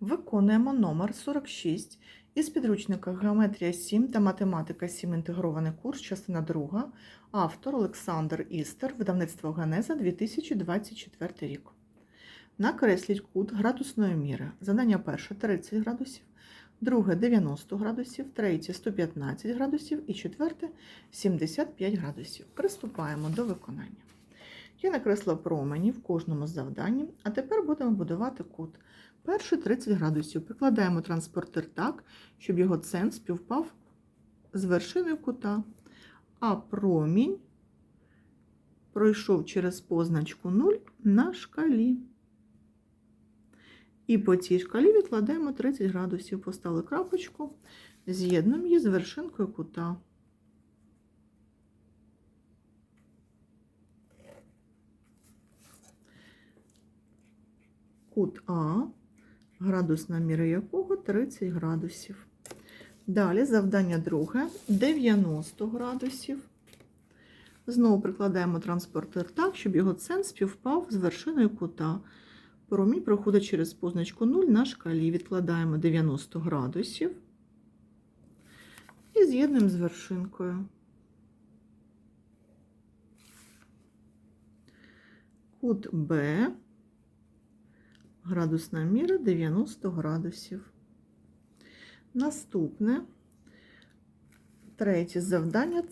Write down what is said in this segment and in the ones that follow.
Виконуємо номер 46 із підручника Геометрія 7 та Математика 7 інтегрований курс, частина 2, автор Олександр Істер, видавництво Генеза 2024 рік. Накресліть кут градусної міри. Задання перше 30 градусів, друге 90 градусів, третє 115 градусів і четверте 75 градусів. Приступаємо до виконання. Я накресла промені в кожному завданні, а тепер будемо будувати кут. Перший 30 градусів. Прикладаємо транспортир так, щоб його центр співпав з вершиною кута, а промінь пройшов через позначку 0 на шкалі. І по цій шкалі відкладаємо 30 градусів. Поставили крапочку, з'єднуємо її з вершинкою кута. Кут А, градусна міра якого 30 градусів. Далі завдання друге 90 градусів. Знову прикладаємо транспортир так, щоб його центр співпав з вершиною кута. Промінь проходить через позначку 0 на шкалі. Відкладаємо 90 градусів і з'єднуємо з вершинкою. Кут Б, градусна міра 90 градусів. Наступне, третє завдання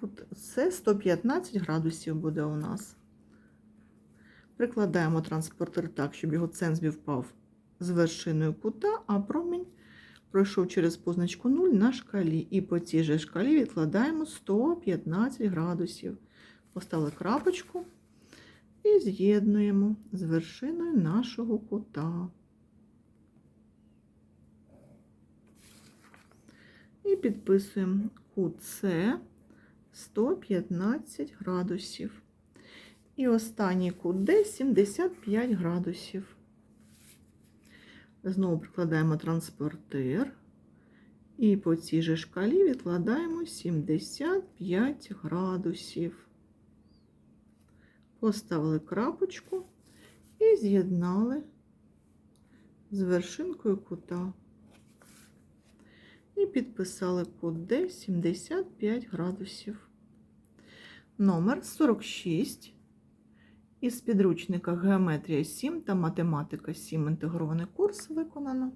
кут 115 градусів буде у нас. Прикладаємо транспортер так, щоб його центр співпав з вершиною кута, а промінь пройшов через позначку 0 на шкалі. І по цій же шкалі відкладаємо 115 градусів. Поставили крапочку і з'єднуємо з вершиною нашого кута. І підписуємо кут С 115 градусів. І останній кут Д 75 градусів. Знову прикладаємо транспортир. І по цій же шкалі відкладаємо 75 градусів. Поставили крапочку і з'єднали з вершинкою кута. І підписали кут Д 75 градусів. Номер 46 із підручника Геометрія 7 та Математика 7 інтегрований курс виконано.